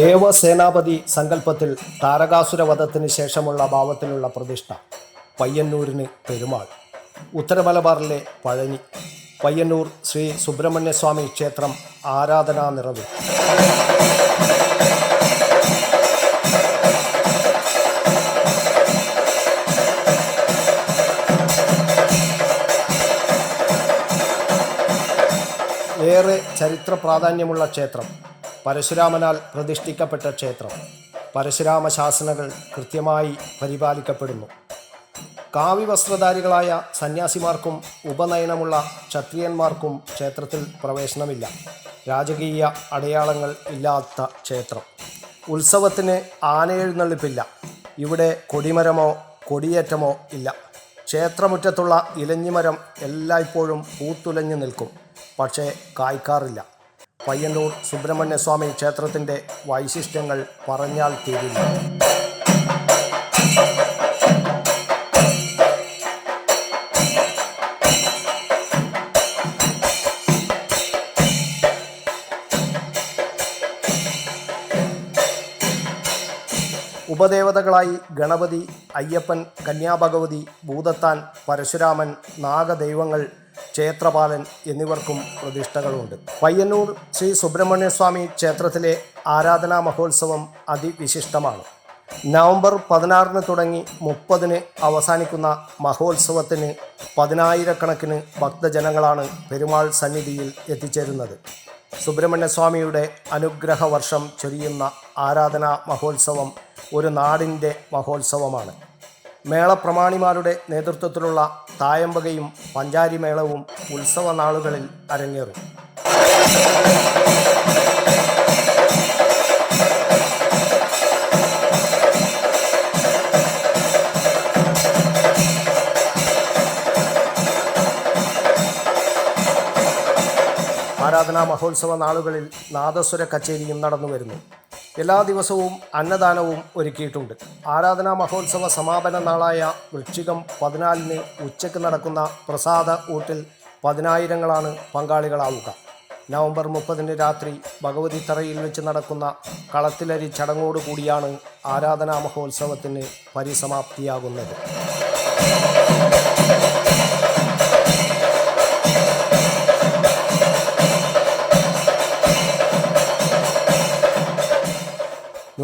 ദേവസേനാപതി സങ്കല്പത്തിൽ താരകാസുരവധത്തിന് ശേഷമുള്ള ഭാവത്തിലുള്ള പ്രതിഷ്ഠ പയ്യന്നൂരിന് പെരുമാൾ. ഉത്തരമലബാറിലെ പഴനി. പയ്യന്നൂർ ശ്രീ സുബ്രഹ്മണ്യസ്വാമി ക്ഷേത്രം ആരാധനാ നിറവിൽ. ഏറെ ചരിത്ര പ്രാധാന്യമുള്ള ക്ഷേത്രം പരശുരാമനാൽ പ്രതിഷ്ഠിക്കപ്പെട്ട ക്ഷേത്രം. പരശുരാമ ശാസനകൾ കൃത്യമായി പരിപാലിക്കപ്പെടുന്നു. കാവി വസ്ത്രധാരികളായ സന്യാസിമാർക്കും ഉപനയനമുള്ള ക്ഷത്രിയന്മാർക്കും ക്ഷേത്രത്തിൽ പ്രവേശനമില്ല. രാജകീയ അടയാളങ്ങൾ ഇല്ലാത്ത ക്ഷേത്രം. ഉത്സവത്തിന് ആനയെഴുന്നള്ളിപ്പില്ല. ഇവിടെ കൊടിമരമോ കൊടിയേറ്റമോ ഇല്ല. ക്ഷേത്രമുറ്റത്തുള്ള ഇലഞ്ഞിമരം എല്ലായ്പ്പോഴും പൂത്തുലഞ്ഞു നിൽക്കും. പക്ഷേ കായ്ക്കാറില്ല. പയ്യന്നൂർ സുബ്രഹ്മണ്യസ്വാമി ക്ഷേത്രത്തിന്റെ വൈശിഷ്ട്യങ്ങൾ പറഞ്ഞാൽ തീരില്ല. ഉപദേവതകളായി ഗണപതി അയ്യപ്പൻ കന്യാഭഗവതി ഭൂതത്താൻ പരശുരാമൻ നാഗദൈവങ്ങൾ ക്ഷേത്രപാലൻ എന്നിവർക്കും പ്രതിഷ്ഠകളുണ്ട്. പയ്യന്നൂർ ശ്രീ സുബ്രഹ്മണ്യസ്വാമി ക്ഷേത്രത്തിലെ ആരാധനാ മഹോത്സവം അതിവിശിഷ്ടമാണ്. നവംബർ പതിനാറിന് തുടങ്ങി മുപ്പതിന് അവസാനിക്കുന്ന മഹോത്സവത്തിന് പതിനായിരക്കണക്കിന് ഭക്തജനങ്ങളാണ് പെരുമാൾ സന്നിധിയിൽ എത്തിച്ചേരുന്നത്. സുബ്രഹ്മണ്യസ്വാമിയുടെ അനുഗ്രഹ വർഷം ചൊരിയുന്ന ആരാധനാ മഹോത്സവം ഒരു നാടിന്റെ മഹോത്സവമാണ്. മേളപ്രമാണിമാരുടെ നേതൃത്വത്തിലുള്ള തായമ്പകയും പഞ്ചാരി മേളവും ഉത്സവ നാളുകളിൽ അരങ്ങേറും. ആരാധനാ മഹോത്സവ നാളുകളിൽ നാദസ്വര കച്ചേരിയും നടന്നു വരുന്നു എല്ലാ ദിവസവും അന്നദാനവും ഒരുക്കിയിട്ടുണ്ട്. ആരാധനാ മഹോത്സവ സമാപന നാളായ വൃശ്ചികം പതിനാലിന് ഉച്ചയ്ക്ക് നടക്കുന്ന പ്രസാദ ഊട്ടിൽ പതിനായിരങ്ങളാണ് പങ്കാളികളാവുക. നവംബർ മുപ്പതിന് രാത്രി ഭഗവതി തറയിൽ വെച്ച് നടക്കുന്ന കളത്തിലരി ചടങ്ങോടുകൂടിയാണ് ആരാധനാ മഹോത്സവത്തിന് പരിസമാപ്തിയാകുന്നത്.